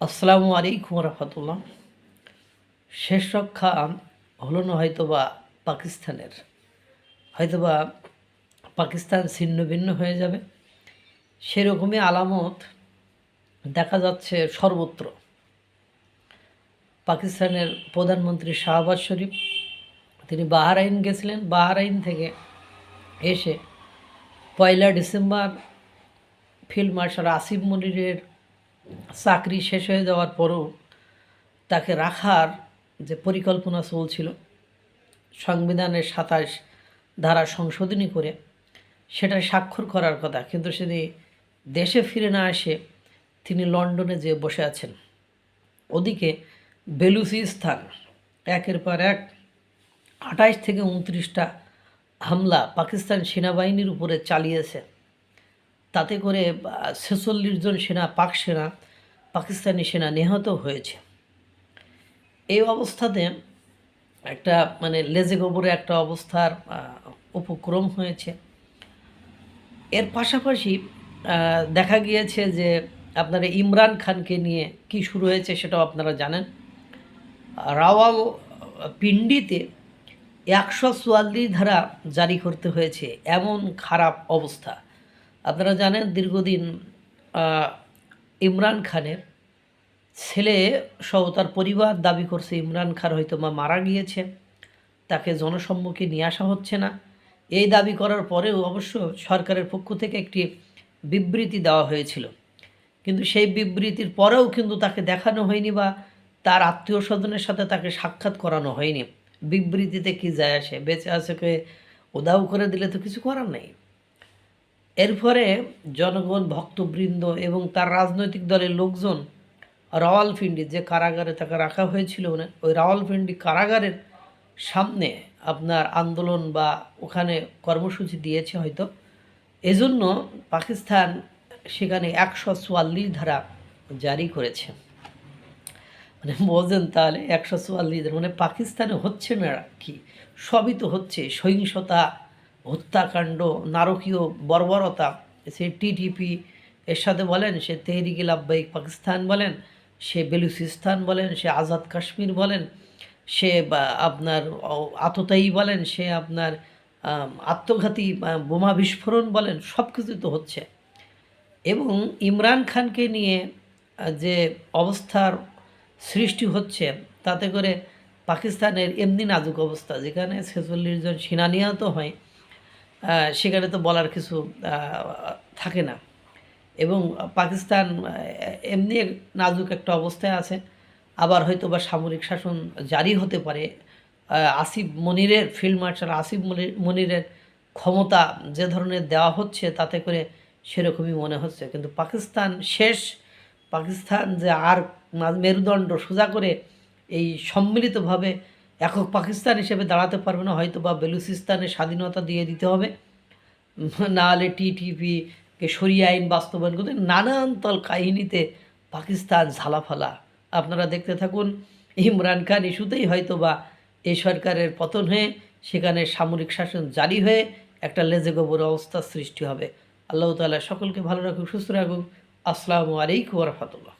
আসসালামু আলাইকুম রহমতুল্লাহ। শেষ রক্ষা হলো না হয়তোবা পাকিস্তানের। হয়তোবা পাকিস্তান ছিন্ন ভিন্ন হয়ে যাবে। সেরকমই আলামত দেখা যাচ্ছে সর্বত্র। পাকিস্তানের প্রধানমন্ত্রী শাহবাজ শরীফ, তিনি বাহারাইন গেছিলেন। বাহারাইন থেকে এসে পয়লা ডিসেম্বর ফিল্ড মার্শাল আসিফ মনিরের চাকরি শেষ হয়ে যাওয়ার পরও তাকে রাখার যে পরিকল্পনা চলছিল, সংবিধানের সাতাশ ধারা সংশোধনী করে সেটা স্বাক্ষর করার কথা, কিন্তু সেটি দেশে ফিরে না এসে তিনি লন্ডনে যে বসে আছেন। ওদিকে বেলুচিস্তান একের পর এক আঠাইশ থেকে উনত্রিশটা হামলা পাকিস্তান সেনাবাহিনীর উপরে চালিয়েছে। তাতে করে ছেচল্লিশ জন সেনা, পাক সেনা, পাকিস্তানি সেনা নিহত হয়েছে। এই অবস্থাতে একটা মানে লেজে গোবরে একটা অবস্থার উপক্রম হয়েছে। এর পাশাপাশি দেখা গিয়েছে যে আপনারা ইমরান খানকে নিয়ে কি শুরু হয়েছে সেটাও আপনারা জানেন। রাওয়াল পিন্ডিতে একশো চুয়াল্লিশ ধারা জারি করতে হয়েছে। এমন খারাপ অবস্থা। আপনারা জানেন দীর্ঘদিন ইমরান খানের ছেলে সহ তার পরিবার দাবি করছে ইমরান খান হয়তো মা মারা গিয়েছে, তাকে জনসম্মুখে নিয়ে আসা হচ্ছে না। এই দাবি করার পরেও অবশ্য সরকারের পক্ষ থেকে একটি বিবৃতি দেওয়া হয়েছিল। কিন্তু সেই বিবৃতির পরেও কিন্তু তাকে দেখানো হয়নি বা তার আত্মীয় স্বজনের সাথে তাকে সাক্ষাৎ করানো হয়নি। বিবৃতিতে কি যায় আসে, বেঁচে আছে কে উদাও করে দিলে তো কিছু করার নেই। এরপরে জনগণ, ভক্তবৃন্দ এবং তার রাজনৈতিক দলের লোকজন রাওয়ালপিন্ডি যে কারাগারে তাকে রাখা হয়েছিল না ওই রাওয়ালপিন্ডি কারাগারের সামনে আপনার আন্দোলন বা ওখানে কর্মসূচি দিয়েছে হয়তো। এজন্য পাকিস্তান সেখানে একশো চুয়াল্লিশ ধারা জারি করেছে। মানে বোঝেন তাহলে একশো চুয়াল্লিশ ধারা মানে পাকিস্তানে হচ্ছে না কি? সবই তো হচ্ছে, সহিংসতা হত্যাকাণ্ড, নারকীয় বর্বরতা, সে টিটিপি এর সাথে বলেন, সে তেহরিকে লাভবাহিক পাকিস্তান বলেন, সে বেলুচিস্তান বলেন, সে আজাদ কাশ্মীর বলেন, সে আপনার আততায়ী বলেন, সে আপনার আত্মঘাতী বোমা বিস্ফোরণ বলেন সব কিছু তো হচ্ছে। এবং ইমরান খানকে নিয়ে যে অবস্থার সৃষ্টি হচ্ছে, তাতে করে পাকিস্তানের এমনি নাজুক অবস্থা, যেখানে ছেচল্লিশ জন সেনা নিহত হয় সেখানে তো বলার কিছু থাকে না। এবং পাকিস্তান এমনি নাজুক একটা অবস্থায় আছে। আবার হয়তো বা সামরিক শাসন জারি হতে পারে। আসিফ মনিরের, ফিল্ড মার্শাল আসিফ মনির মনিরের ক্ষমতা যে ধরনের দেওয়া হচ্ছে, তাতে করে সেরকমই মনে হচ্ছে। কিন্তু পাকিস্তান শেষ, পাকিস্তান যে আর মেরুদণ্ড সোজা করে এই সম্মিলিতভাবে একক পাকিস্তান হিসেবে দাঁড়াতে পারবে না, হয়তো বা বেলুচিস্তানের স্বাধীনতা দিয়ে দিতে হবে। না হলে টিটিপিকে সরিয়ে আইন বাস্তবায়ন করতে নানান তল কাহিনীতে পাকিস্তান ঝালাফালা। আপনারা দেখতে থাকুন, ইমরান খান ইস্যুতেই হয়তো বা এই সরকারের পতন হয়ে, সেখানে সামরিক শাসন জারি হয়ে একটা লেজে গোবর অবস্থার সৃষ্টি হবে। আল্লাহ তাআলা সকলকে ভালো রাখুক, সুস্থ রাখুক। আসসালামু আলাইকুম রহমতুল্লাহ।